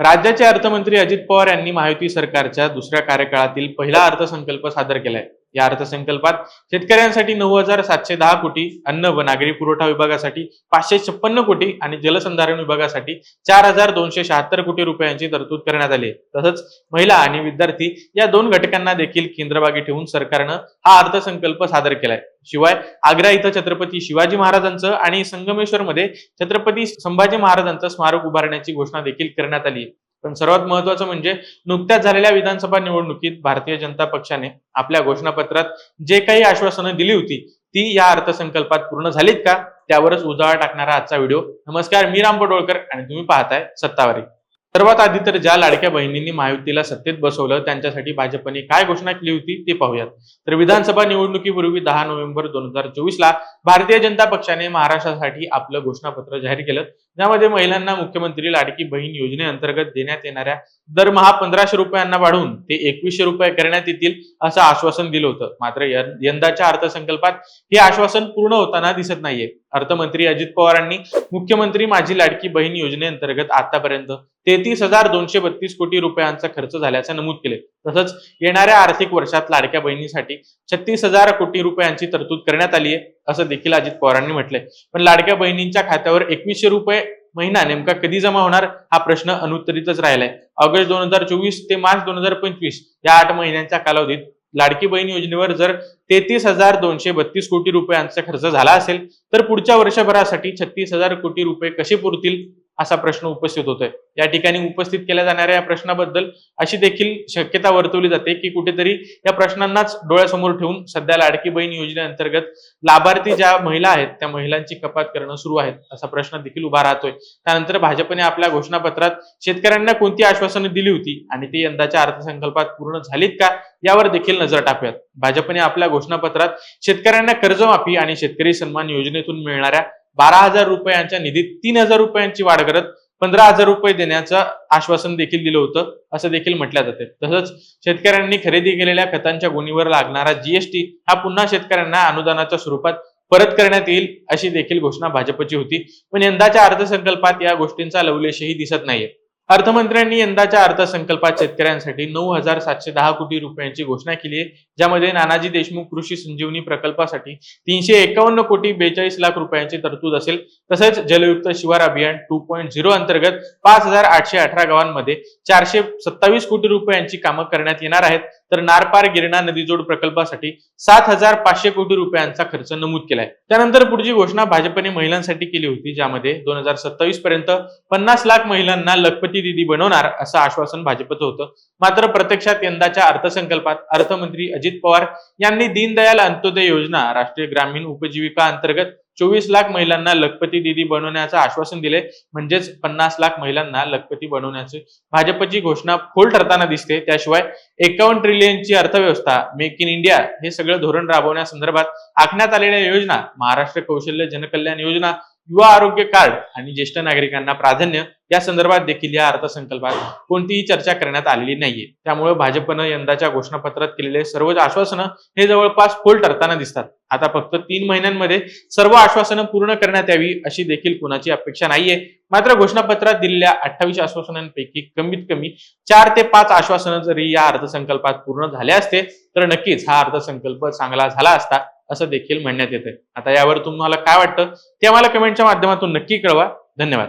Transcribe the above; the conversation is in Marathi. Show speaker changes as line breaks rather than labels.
राज्याचे अर्थमंत्री अजित पवार यांनी महायुती सरकारच्या दुसऱ्या कार्यकाळातील पहिला अर्थसंकल्प सादर केलाय. या अर्थसंकल्पात शेतकऱ्यांसाठी नऊ हजार सातशे दहा कोटी अन्न व नागरी पुरवठा विभागासाठी पाचशे छप्पन्न कोटी आणि जलसंधारण विभागासाठी चार हजार दोनशे शहात्तर कोटी रुपयांची तरतूद करण्यात आली आहे. तसंच महिला आणि विद्यार्थी या दोन घटकांना देखील केंद्रभागी ठेवून सरकारनं हा अर्थसंकल्प सादर केलाय शिवाय आग्रा इथं छत्रपती शिवाजी महाराजांचं आणि संगमेश्वरमध्ये छत्रपती संभाजी महाराजांचं स्मारक उभारण्याची घोषणा देखील करण्यात आली पण सर्वात महत्वाचं म्हणजे नुकत्याच झालेल्या विधानसभा निवडणुकीत भारतीय जनता पक्षाने आपल्या घोषणापत्रात जे काही आश्वासनं दिली होती ती या अर्थसंकल्पात पूर्ण झालीत का? त्यावरच उजाळा टाकणारा आजचा व्हिडिओ. नमस्कार मी राम पडोळकर आणि तुम्ही पाहताय सत्तावारी. सर्वात आधी तर ज्या लाडक्या बहिणींनी महायुतीला सत्तेत बसवलं त्यांच्यासाठी भाजपने काय घोषणा केली होती ते पाहूयात. तर विधानसभा निवडणुकीपूर्वी दहा नोव्हेंबर दोन हजार चोवीस ला भारतीय जनता पक्षाने महाराष्ट्रासाठी आपलं घोषणापत्र जाहीर केलं. ज्यामध्ये महिलांना मुख्यमंत्री लाडकी बहीण योजनेअंतर्गत देण्यात येणाऱ्या दरमहा पंधराशे रुपयांना वाढवून ते एकवीसशे रुपये करण्यात येतील असं आश्वासन दिलं होतं. मात्र यंदाच्या अर्थसंकल्पात हे आश्वासन पूर्ण होताना दिसत नाहीये. अर्थमंत्री अजित पवारांनी मुख्यमंत्री माझी लाडकी बहीण योजनेअंतर्गत आतापर्यंत तेहतीस हजार दोनशे बत्तीस कोटी रुपयांचा खर्च झाल्याचं नमूद केले. तसंच येणाऱ्या आर्थिक वर्षात लाडक्या बहिणीसाठी छत्तीस हजार कोटी रुपयांची तरतूद करण्यात आली आहे असं देखील अजित पवारांनी म्हटलंय. पण लाडक्या बहिणींच्या खात्यावर एकवीसशे रुपये महिना नेमका कधी जमा होणार हा प्रश्न अनुत्तरितच राहिलाय. ऑगस्ट दोन हजार चोवीस ते मार्च दोन हजार पंचवीस या आठ महिन्यांच्या कालावधीत लाडकी बहीण योजनेवर जर तेहतीस हजार दोनशे बत्तीस कोटी रुपयांचा खर्च झाला असेल तर पुढच्या वर्षभरासाठी छत्तीस हजार कोटी रुपये कसे पुरतील? असा प्रश्न उपस्थित होतोय. या ठिकाणी उपस्थित केल्या जाणाऱ्या या प्रश्नाबद्दल अशी देखील शक्यता वर्तवली जाते की कुठेतरी या प्रश्नांनाच डोळ्यासमोर ठेवून सध्या लाडकी बहीण योजनेअंतर्गत लाभार्थी ज्या महिला आहेत त्या महिलांची कपात करणं सुरू आहे असा प्रश्न देखील उभा राहतोय. त्यानंतर भाजपने आपल्या घोषणापत्रात शेतकऱ्यांना कोणती आश्वासनं दिली होती आणि ती यंदाच्या अर्थसंकल्पात पूर्ण झालीत का यावर देखील नजर टाकूयात. भाजपने आपल्या घोषणापत्रात शेतकऱ्यांना कर्जमाफी आणि शेतकरी सन्मान योजनेतून मिळणाऱ्या बारा हजार रुपयांच्या निधीत तीन हजार रुपयांची वाढ करत पंधरा हजार रुपये देण्याचं आश्वासन देखील दिलं होतं असं देखील म्हटलं जाते. तसंच शेतकऱ्यांनी खरेदी केलेल्या खतांच्या गुणीवर लागणारा जीएसटी हा पुन्हा शेतकऱ्यांना अनुदानाच्या स्वरूपात परत करण्यात येईल अशी देखील घोषणा भाजपची होती. पण यंदाच्या अर्थसंकल्पात या गोष्टींचा लवलेशही दिसत नाहीये. अर्थमंत्र्यांनी यंदाच्या अर्थसंकल्पात शेतकऱ्यांसाठी नऊ हजार सातशे दहा कोटी रुपयांची घोषणा केली आहे ज्यामध्ये नानाजी देशमुख कृषी संजीवनी प्रकल्पासाठी तीनशे एकावन्न कोटी बेचाळीस लाख रुपयांची तरतूद असेल. तसेच जलयुक्त शिवार अभियान टू पॉईंट झिरो अंतर्गत पाच हजार आठशे अठरा गावांमध्ये चारशे सत्तावीस कोटी रुपयांची कामं करण्यात येणार आहेत. तर नारपार गिरणा नदीजोड प्रकल्पासाठी सात हजार पाचशे कोटी रुपयांचा खर्च नमूद केलाय. त्यानंतर पुढची घोषणा भाजपने महिलांसाठी केली होती ज्यामध्ये दोन हजार सत्तावीस पर्यंत पन्नास लाख महिलांना लखपती दिदी बनवणार असं आश्वासन भाजपचं होतं. मात्र प्रत्यक्षात यंदाच्या अर्थसंकल्पात अर्थमंत्री अजित पवार यांनी दीनदयाल अंत्योदय योजना राष्ट्रीय ग्रामीण उपजीविका अंतर्गत चोवीस लाख महिलांना लखपती दिदी बनवण्याचं आश्वासन दिले म्हणजेच पन्नास लाख महिलांना लखपती बनवण्याची भाजपची घोषणा फोल ठरताना दिसते. त्याशिवाय एकावन्न ट्रिलियनची अर्थव्यवस्था मेक इन इंडिया हे सगळं धोरण राबवण्यासंदर्भात आखण्यात आलेल्या योजना महाराष्ट्र कौशल्य जनकल्याण योजना युवा आरोग्य कार्ड आणि ज्येष्ठ नागरिकांना प्राधान्य या संदर्भात देखील या अर्थसंकल्पात कोणतीही चर्चा करण्यात आलेली नाहीये. त्यामुळे भाजपनं यंदाच्या घोषणापत्रात केलेले सर्वच आश्वासनं हे जवळपास फोल ठरताना दिसतात. आता फक्त तीन महिन्यांमध्ये सर्व आश्वासनं पूर्ण करण्यात यावी अशी देखील कुणाची अपेक्षा नाहीये. मात्र घोषणापत्रात दिलेल्या अठ्ठावीस आश्वासनांपैकी कमीत कमी चार ते पाच आश्वासनं जरी या अर्थसंकल्पात पूर्ण झाले असते तर नक्कीच हा अर्थसंकल्प चांगला झाला असता. असं देखील म्हणण्यात येतं आता यावर तुम्हाला काय वाटतं ते आम्हाला कमेंटच्या माध्यमातून नक्की कळवा. धन्यवाद.